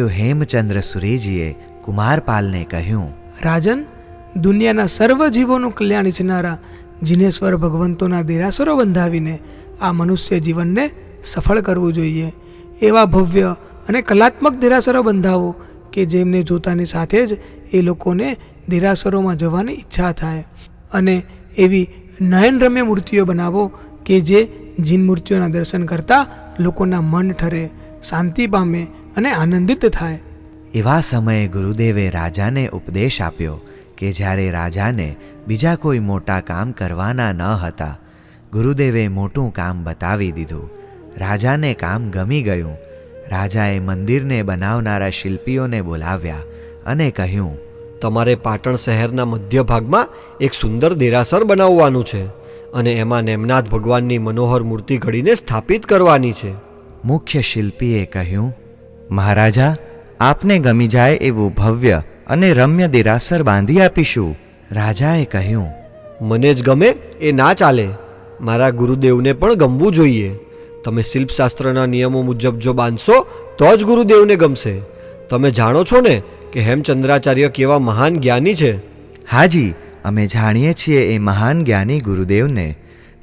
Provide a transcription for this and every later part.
ગુરુદેવ હેમચંદ્ર સુરેજીએ કુમારપાલને કહ્યું, રાજન, દુનિયાના સર્વ જીવોનું કલ્યાણ ઇચ્છનારા જીનેશ્વર ભગવંતોના દેરાસરો બંધાવીને આ મનુષ્ય જીવનને સફળ કરવું જોઈએ. એવા ભવ્ય અને કલાત્મક દેરાસરો બંધાવો કે જેમને જોતાની સાથે જ એ લોકોને દેરાસરોમાં જવાની ઈચ્છા થાય. અને એવી નયનરમ્ય મૂર્તિઓ બનાવો કે જે જીન મૂર્તિઓના દર્શન કરતાં લોકોના મન ઠરે, શાંતિ પામે અને આનંદિત થાય. એવા સમયે ગુરુદેવે રાજાને ઉપદેશ આપ્યો કે જ્યારે રાજાને બીજા કોઈ મોટા કામ કરવાના ન હતા ગુરુદેવે મોટું કામ બતાવી દીધું. રાજાને કામ ગમી ગયું. રાજાએ મંદિરને બનાવનારા શિલ્પીઓને બોલાવ્યા અને કહ્યું તમારે પાટણ શહેરના મધ્ય ભાગમાં એક સુંદર દેરાસર બનાવવાનું છે અને એમાં નેમનાથ ભગવાનની મનોહર મૂર્તિ ઘડીને સ્થાપિત કરવાની છે. મુખ્ય શિલ્પીએ કહ્યું મહારાજા આપને ગમી જાય એવું ભવ્ય અને રમ્ય દેરાસર બાંધી આપીશું. રાજાએ કહ્યું મને જ ગમે એ ના ચાલે. મારા ગુરુદેવને પણ ગમવું જોઈએ. તમે શિલ્પશાસ્ત્રના નિયમો મુજબ જો બાંધશો તો જ ગુરુદેવને ગમશે. તમે જાણો છો ને કે હેમચંદ્રાચાર્ય કેવા મહાન જ્ઞાની છે. હાજી અમે જાણીએ છીએ એ મહાન જ્ઞાની ગુરુદેવને.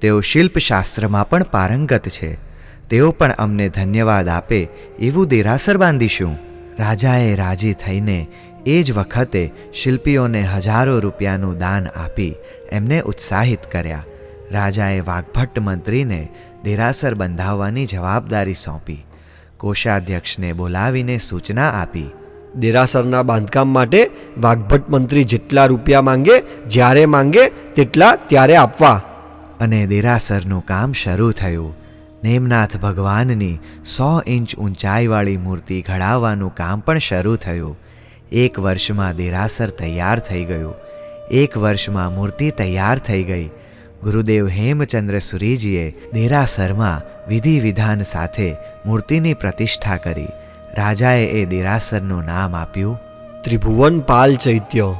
તેઓ શિલ્પશાસ્ત્રમાં પણ પારંગત છે. તેઓ પણ અમને ધન્યવાદ આપે એવું દેરાસર બાંધીશું. રાજાએ રાજી થઈને એ જ વખતે શિલ્પીઓને હજારો રૂપિયાનું દાન આપી એમને ઉત્સાહિત કર્યા. રાજાએ વાઘભટ્ટ મંત્રીને દેરાસર બંધાવવાની જવાબદારી સોંપી. કોષાધ્યક્ષને બોલાવીને સૂચના આપી. દેરાસરના બાંધકામ માટે વાઘભટ્ટ મંત્રી જેટલા રૂપિયા માંગે જ્યારે માંગે તેટલા ત્યારે આપવા. અને દેરાસરનું કામ શરૂ થયું. નેમનાથ ભગવાનની સો ઇંચ ઊંચાઈવાળી મૂર્તિ ઘડાવવાનું કામ પણ શરૂ થયું. એક વર્ષમાં દેરાસર તૈયાર થઈ ગયું. એક વર્ષમાં મૂર્તિ તૈયાર થઈ ગઈ. ગુરુદેવ હેમચંદ્ર સુરીજીએ દેરાસરમાં વિધિ વિધાન સાથે મૂર્તિની પ્રતિષ્ઠા કરી. રાજાએ એ દેરાસરનું નામ આપ્યું ત્રિભુવન પાલ ચૈત્ય.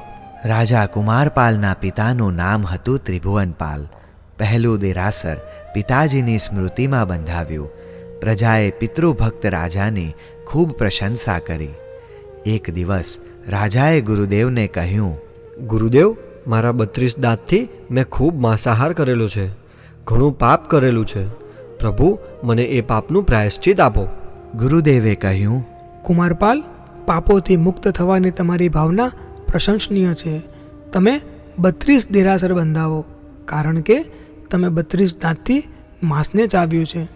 રાજા કુમારપાલના પિતાનું નામ હતું ત્રિભુવનપાલ. પહેલું દેરાસર પિતાજીની સ્મૃતિમાં બંધાવ્યું. પ્રજાએ પિતૃભક્ત રાજાની ખૂબ પ્રશંસા કરી. એક દિવસ રાજાએ ગુરુદેવને કહ્યું ગુરુદેવ મારા બત્રીસ દાંતથી મેં ખૂબ માંસાહાર કરેલો છે. ઘણું પાપ કરેલું છે. પ્રભુ મને એ પાપનું પ્રાયશ્ચિત આપો. ગુરુદેવે કહ્યું કુમારપાલ પાપોથી મુક્ત થવાની તમારી ભાવના પ્રશંસનીય છે. તમે બત્રીસ દેરાસર બંધાવો. કારણ કે તમે બત્રીસ દાંતથી માંસને ચાવ્યું છે.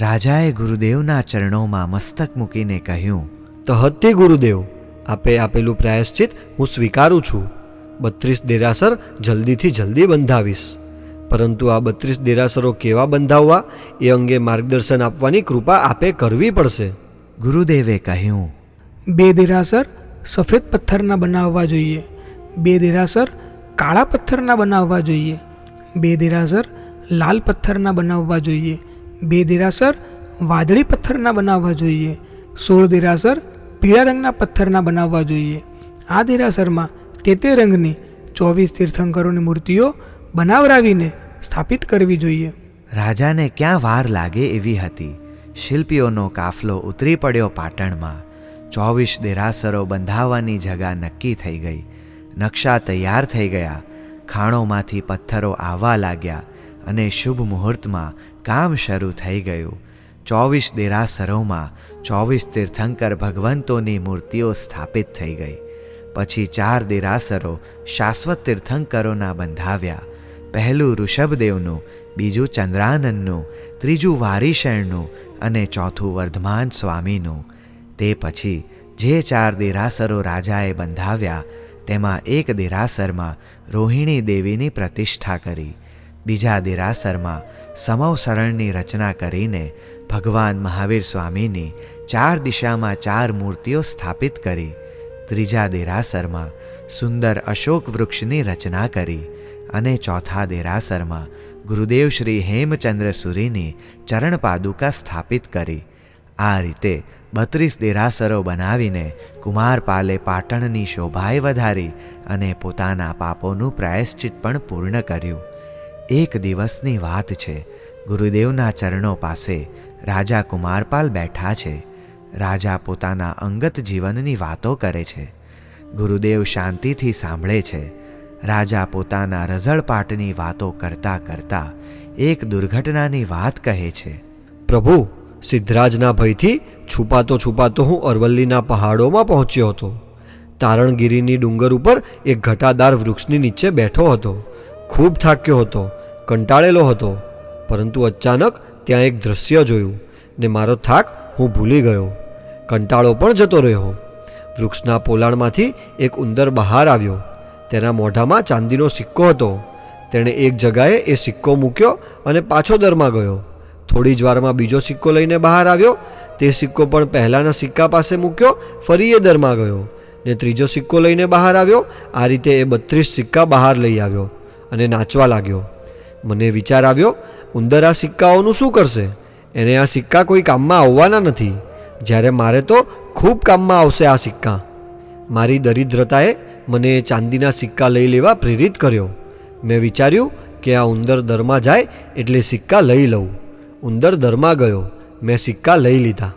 રાજાએ ગુરુદેવના ચરણોમાં મસ્તક મૂકીને કહ્યું તો હતે ગુરુદેવ આપે આપેલું પ્રાયશ્ચિત હું સ્વીકારું છું. બત્રીસ દેરાસર જલ્દીથી જલ્દી બંધાવીશ. પરંતુ આ બત્રીસ દેરાસરો કેવા બંધાવવા એ અંગે માર્ગદર્શન આપવાની કૃપા આપે કરવી પડશે. ગુરુદેવે કહ્યું બે દેરાસર સફેદ પથ્થરના બનાવવા જોઈએ. બે દેરાસર કાળા પથ્થરના બનાવવા જોઈએ. બે દેરાસર લાલ પથ્થરના બનાવવા જોઈએ. બે દેરાસર વાદળી પથ્થરના બનાવવા જોઈએ. સોળ દેરાસર પીળા રંગના પથ્થરના બનાવવા જોઈએ. આ દેરાસરમાં તે તે રંગની ચોવીસ તીર્થંકરોની મૂર્તિઓ બનાવરાવીને સ્થાપિત કરવી જોઈએ. રાજાને ક્યાં વાર લાગે એવી હતી? શિલ્પીઓનો કાફલો ઉતરી પડ્યો પાટણમાં. ચોવીસ દેરાસરો બંધાવવાની જગા નક્કી થઈ ગઈ. નકશા તૈયાર થઈ ગયા. ખાણોમાંથી પથ્થરો આવવા લાગ્યા અને શુભ મુહૂર્તમાં કામ શરૂ થઈ ગયું. ચોવીસ દેરાસરોમાં ચોવીસ તીર્થંકર ભગવંતોની મૂર્તિઓ સ્થાપિત થઈ ગઈ. પછી ચાર દેરાસરો શાશ્વત તીર્થંકરોના બંધાવ્યા. પહેલું ઋષભદેવનું, બીજું ચંદ્રાનંદનું, ત્રીજું વારીશણનું અને ચોથું વર્ધમાન સ્વામીનું. તે પછી જે ચાર દેરાસરો રાજાએ બંધાવ્યા તેમાં એક દેરાસરમાં રોહિણી દેવીની પ્રતિષ્ઠા કરી. બીજા દેરાસરમાં સમવસરણની રચના કરીને ભગવાન મહાવીર સ્વામીની ચાર દિશામાં ચાર મૂર્તિઓ સ્થાપિત કરી. ત્રીજા દેરાસરમાં સુંદર અશોક વૃક્ષની રચના કરી અને ચોથા દેરાસરમાં ગુરુદેવ શ્રી હેમચંદ્ર સુરીની ચરણ પાદુકા સ્થાપિત કરી. આ રીતે બત્રીસ દેરાસરો બનાવીને કુમારપાલે પાટણની શોભાએ વધારી અને પોતાના પાપોનું પ્રાયશ્ચિત પણ પૂર્ણ કર્યું. એક દિવસની વાત છે, ગુરુદેવના ચરણો પાસે રાજા કુમારપાલ બેઠા છે. રાજા પોતાના અંગત જીવનની વાતો કરે છે. ગુરુદેવ શાંતિથી સાંભળે છે. રાજા પોતાના રઝળપાટની વાતો કરતા કરતા એક દુર્ઘટનાની વાત કહે છે. પ્રભુ સિદ્ધરાજના ભયથી છુપાતો છુપાતો હું અરવલ્લીના પહાડોમાં પહોંચ્યો હતો. તારણગીરીની ડુંગર ઉપર એક ઘટાદાર વૃક્ષની નીચે બેઠો હતો. ખૂબ થાક્યો હતો, કંટાળેલો હતો, પરંતુ અચાનક ત્યાં એક દ્રશ્ય જોયું ને મારો થાક હું ભૂલી ગયો. કંટાળો પણ જતો રહ્યો. વૃક્ષના પોલાણમાંથી એક ઉંદર બહાર આવ્યો. તેના મોઢામાં ચાંદીનો સિક્કો હતો. તેણે એક જગાએ એ સિક્કો મૂક્યો અને પાછો દરમાં ગયો. થોડી જ વારમાં બીજો સિક્કો લઈને બહાર આવ્યો. તે સિક્કો પણ પહેલાંના સિક્કા પાસે મૂક્યો, ફરી એ દરમાં ગયો ને ત્રીજો સિક્કો લઈને બહાર આવ્યો. આ રીતે એ બત્રીસ સિક્કા બહાર લઈ આવ્યો અને નાચવા લાગ્યો. મને વિચાર આવ્યો, ઉંદર, આ સિક્કાઓનું શું કરશે? એને આ સિક્કા કોઈ કામમાં આવવાના નથી. જ્યારે મારે તો ખૂબ કામમાં આવશે આ સિક્કા. મારી દરિદ્રતાએ મને ચાંદીના સિક્કા લઈ લેવા પ્રેરિત કર્યો. મેં વિચાર્યું કે આ ઉંદર દરમાં જાય એટલે સિક્કા લઈ લઉં. ઉંદર દરમાં ગયો. મેં સિક્કા લઈ લીધા.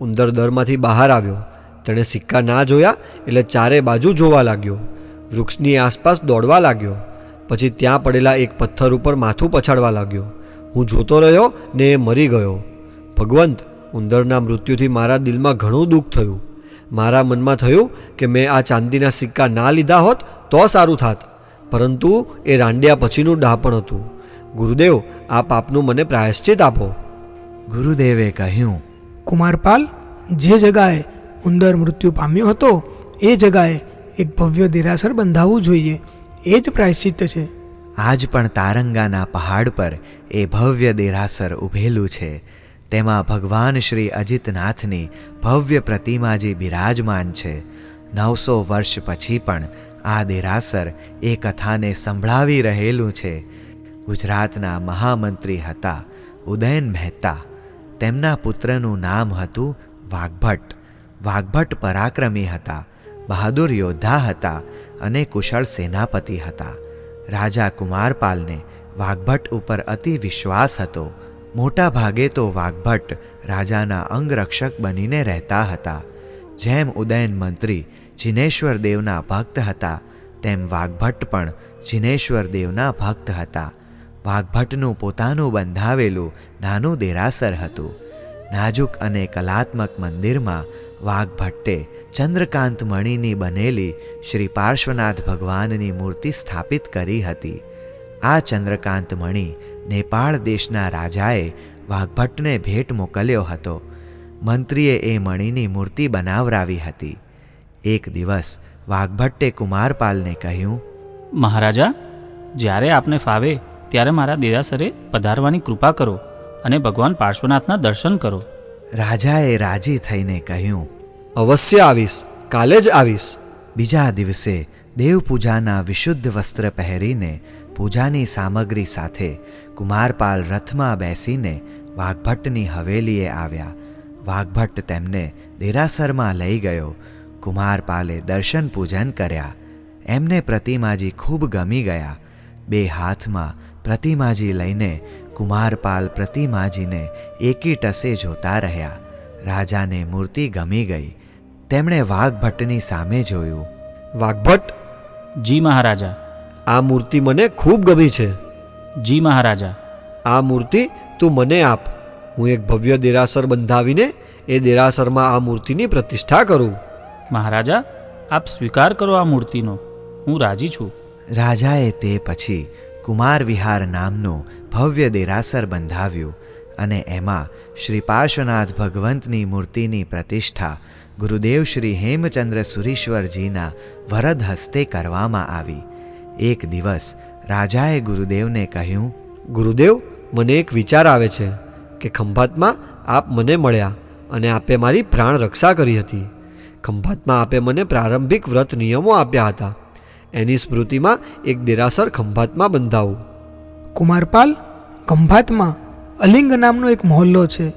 ઉંદર દરમાંથી બહાર આવ્યો. તેણે સિક્કા ના જોયા એટલે ચારે બાજુ જોવા લાગ્યો. વૃક્ષની આસપાસ દોડવા લાગ્યો. પછી ત્યાં પડેલા એક પથ્થર ઉપર માથું પછાડવા લાગ્યો. હું જોતો રહ્યો ને એ મરી ગયો. ભગવંત, ઉંદરના મૃત્યુથી મારા દિલમાં ઘણું દુઃખ થયું. મારા મનમાં થયું કે મેં આ ચાંદીના સિક્કા ના લીધા હોત તો સારું થાત. પરંતુ એ રાંડ્યા પછીનું ડહાપણ હતું. ગુરુદેવ આ પાપનું મને પ્રાયશ્ચિત આપો. ગુરુદેવે કહ્યું કુમારપાલ જે જગાએ ઉંદર મૃત્યુ પામ્યો હતો એ જગાએ એક ભવ્ય દેરાસર બંધાવવું જોઈએ એ જ પ્રાયશ્ચિત છે. આજ પણ તારંગાના પહાડ પર એ ભવ્ય દેરાસર ઊભેલું છે. તેમાં ભગવાન શ્રી અજિતનાથની ભવ્ય પ્રતિમા જે બિરાજમાન છે. નવસો વર્ષ પછી પણ આ દેરાસર એ કથાને સંભળાવી રહેલું છે. ગુજરાતના મહામંત્રી હતા ઉદયન મહેતા. તેમના પુત્રનું નામ હતું વાઘભટ્ટ. વાઘભટ્ટ પરાક્રમી હતા, બહાદુર યોદ્ધા હતા અને કુશળ સેનાપતિ હતા. રાજા કુમારપાલને વાઘભટ્ટ ઉપર અતિ વિશ્વાસ હતો. મોટા ભાગે તો વાઘભટ્ટ રાજાના અંગરક્ષક બનીને રહેતા હતા. જેમ ઉદયન મંત્રી જિનેશ્વર દેવના ભક્ત હતા, તેમ વાઘભટ્ટ પણ જિનેશ્વર દેવના ભક્ત હતા. વાઘભટ્ટનું પોતાનું બંધાવેલું નાનું દેરાસર હતું. નાજુક અને કલાત્મક મંદિરમાં વાઘભટ્ટે ચંદ્રકાંત મણિની બનેલી શ્રી પાર્શ્વનાથ ભગવાનની મૂર્તિ સ્થાપિત કરી હતી. આ ચંદ્રકાંત મણિ નેપાળ દેશના રાજાએ વાઘભટ્ટને ભેટ મોકલ્યો હતો. મંત્રીએ એ મણિની મૂર્તિ બનાવરાવી હતી. એક દિવસ વાઘભટ્ટે કુમારપાલને કહ્યું, મહારાજા, જ્યારે આપને ફાવે ત્યારે મારા દેરાસરે પધારવાની કૃપા કરો અને ભગવાન પાર્શ્વનાથના દર્શન કરો. રાજાએ રાજી થઈને કહ્યું, અવશ્ય આવીશ, કાલે જ આવીશ. બીજા દિવસે દેવપૂજાના વિશુદ્ધ વસ્ત્ર પહેરીને પૂજાની સામગ્રી સાથે કુમારપાલ રથમાં બેસીને વાઘભટ્ટની હવેલીએ આવ્યા. વાઘભટ્ટ તેમને દેરાસરમાં લઈ ગયો. કુમારપાલે દર્શન પૂજન કર્યા. એમને પ્રતિમાજી ખૂબ ગમી ગયા. બે હાથમાં પ્રતિમાજી લઈને કુમારપાલ પ્રતિમાજીને એકી ટસે જોતા રહ્યા. રાજાને મૂર્તિ ગમી ગઈ. તેમણે વાઘભટ્ટની સામે જોયું. વાઘભટ્ટ? જી મહારાજા. આ મૂર્તિ મને ખૂબ ગમી છે. જી મહારાજા. આ મૂર્તિ તું મને આપ. હું એક ભવ્ય દેરાસર બંધાવીને એ દેરાસરમાં આ મૂર્તિની પ્રતિષ્ઠા કરું. મહારાજા આપ સ્વીકાર કરો આ મૂર્તિનો. હું રાજી છું. રાજાએ તે પછી કુમાર વિહાર નામનું ભવ્ય દેરાસર બંધાવ્યું અને એમાં શ્રી પાર્શ્વનાથ ભગવંતની મૂર્તિની પ્રતિષ્ઠા ગુરુદેવ શ્રી હેમચંદ્ર સુરીશ્વરજીના વરદ હસ્તે કરવામાં આવી. એક દિવસ રાજાએ ગુરુદેવને કહ્યું, ગુરુદેવ, મને એક વિચાર આવે છે કે ખંભાતમાં આપ મને મળ્યા અને આપે મારી પ્રાણ રક્ષા કરી હતી. ખંભાતમાં આપે મને પ્રારંભિક વ્રત નિયમો આપ્યા હતા. એની સ્મૃતિમાં એક દેરાસર ખંભાતમાં બંધાવું. કુમારપાલ ખંભાતમાં અલિંગ નામનો એક મહોલ્લો છે.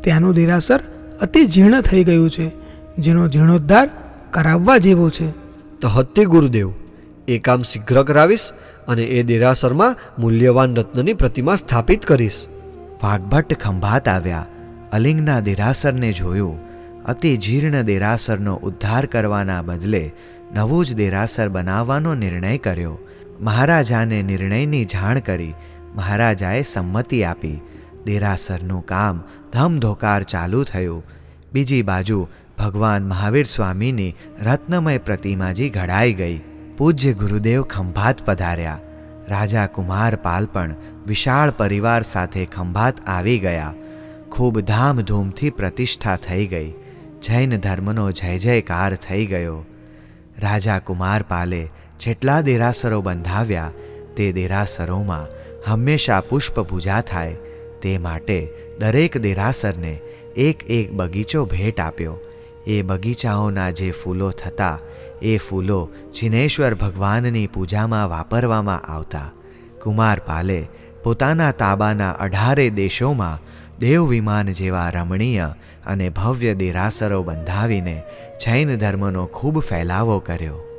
ત્યાંનું દેરાસર અતિ જીર્ણ થઈ ગયું છે જેનો જીર્ણોદ્ધાર કરાવવા જેવો છે. તહત્તી ગુરુદેવ એ કામ શીઘ્ર કરાવીશ અને એ દેરાસરમાં મૂલ્યવાન રત્નની પ્રતિમા સ્થાપિત કરીશ. વાઘભટ્ટ ખંભાત આવ્યા અલિંગના દેરાસરને જોયું. અતિ જીર્ણ દેરાસરનો ઉદ્ધાર કરવાના બદલે નવું જ દેરાસર બનાવવાનો નિર્ણય કર્યો. મહારાજાને નિર્ણયની જાણ કરી. મહારાજાએ સંમતિ આપી. દેરાસરનું કામ ધમધોકાર ચાલુ થયું. બીજી બાજુ ભગવાન મહાવીર સ્વામીની રત્નમય પ્રતિમાજી ઘડાઈ ગઈ. પૂજ્ય ગુરુદેવ ખંભાત પધાર્યા. રાજા કુમારપાલ પણ વિશાળ પરિવાર સાથે ખંભાત આવી ગયા. ખૂબ ધામધૂમથી પ્રતિષ્ઠા થઈ ગઈ. જૈન ધર્મનો જય જયકાર થઈ ગયો. રાજા કુમારપાલે જેટલા દેરાસરો બંધાવ્યા તે દેરાસરોમાં હંમેશા પુષ્પ પૂજા થાય તે માટે દરેક દેરાસરને એક એક બગીચો ભેટ આપ્યો. એ બગીચાઓના જે ફૂલો થતા એ ફૂલો જિનેશ્વર ભગવાનની પૂજામાં વાપરવામાં આવતા. કુમારપાલે પોતાના તાબાના અઢારે દેશોમાં દેવ વિમાન જેવા રમણીય અને ભવ્ય દેરાસરો બંધાવીને જૈન ધર્મનો ખૂબ ફેલાવો કર્યો.